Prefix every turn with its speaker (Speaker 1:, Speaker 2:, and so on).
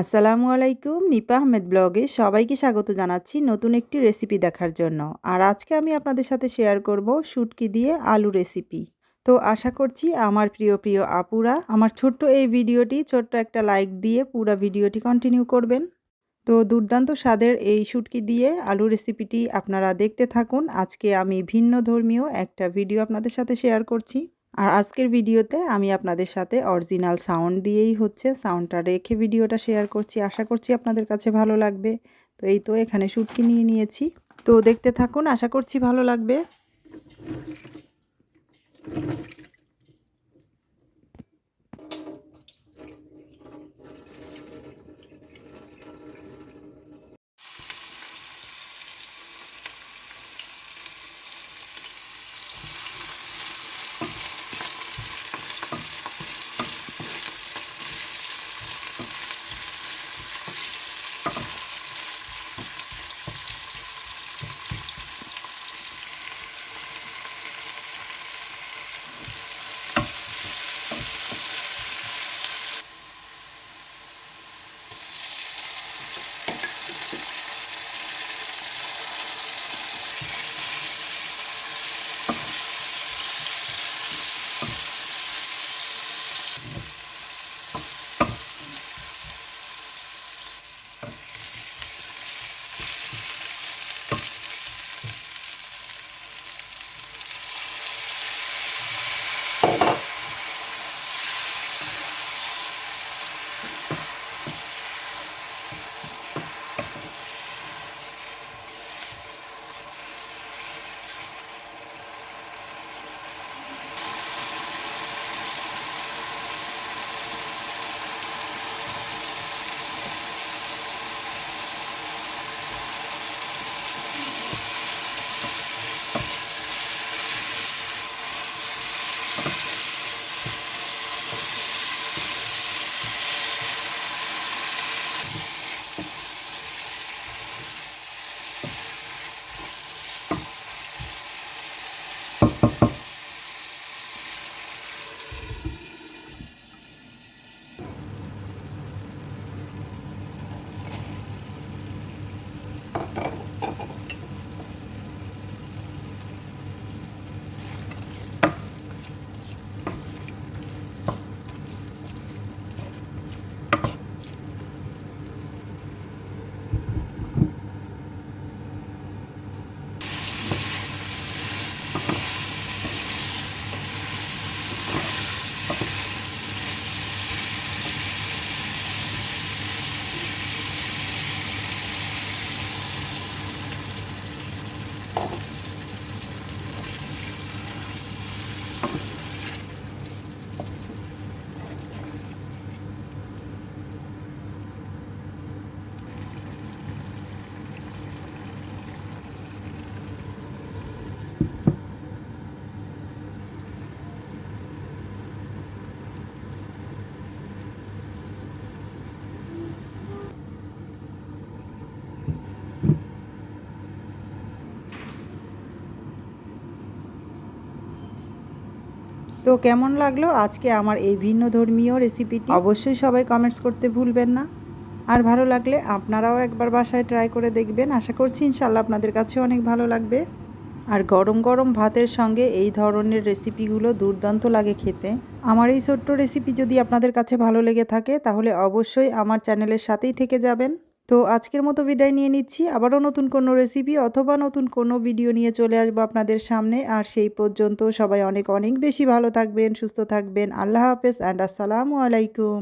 Speaker 1: আসসালামু আলাইকুম, নিপা আহমেদ ব্লগে সবাইকে স্বাগত জানাচ্ছি নতুন একটি রেসিপি দেখার জন্য। আর আজকে আমি আপনাদের সাথে শেয়ার করব শুটকি দিয়ে আলু রেসিপি। তো আশা করছি আমার প্রিয় প্রিয় আপুরা, আমার ছোট্ট এই ভিডিওটি ছোট্ট একটা লাইক দিয়ে পুরো ভিডিওটি কন্টিনিউ করবেন। তো দুর্দান্ত স্বাদের এই শুটকি দিয়ে আলু রেসিপিটি আপনারা দেখতে থাকুন। আজকে আমি ভিন্ন ধর্মীয় একটা ভিডিও আপনাদের সাথে শেয়ার করছি। আর আজকের ভিডিওতে আমি আপনাদের সাথে অরিজিনাল সাউন্ড দিয়েই হচ্ছে সাউন্ডটা রেখে ভিডিওটা শেয়ার করছি। আশা করছি আপনাদের কাছে ভালো লাগবে। তো এই তো এখানে শুটকি নিয়ে নিয়েছি। তো দেখতে থাকুন, আশা করছি ভালো লাগবে। Thank you. তো কেমন লাগল আজকে আমার এই ভিন্ন ধর্মীয় রেসিপিটি অবশ্যই সবাই কমেন্টস করতে ভুলবেন না। আর ভালো লাগলে আপনারাও একবার বাসায় ট্রাই করে দেখবেন। আশা করছি ইনশাল্লাহ আপনাদের কাছে অনেক ভালো লাগবে। আর গরম গরম ভাতের সঙ্গে এই ধরনের রেসিপিগুলো দুর্দান্ত লাগে খেতে। আমার এই ছোট্ট রেসিপি যদি আপনাদের কাছে ভালো লেগে থাকে, তাহলে অবশ্যই আমার চ্যানেলের সাথেই থেকে যাবেন। তো আজকের মতো বিদায় নিয়ে নিচ্ছি। আবারও নতুন কোনো রেসিপি অথবা নতুন কোনো ভিডিও নিয়ে চলে আসব আপনাদের সামনে। আর সেই পর্যন্ত সবাই অনেক অনেক বেশি ভালো থাকবেন, সুস্থ থাকবেন। আল্লাহ হাফেজ অ্যান্ড আসসালামু আলাইকুম।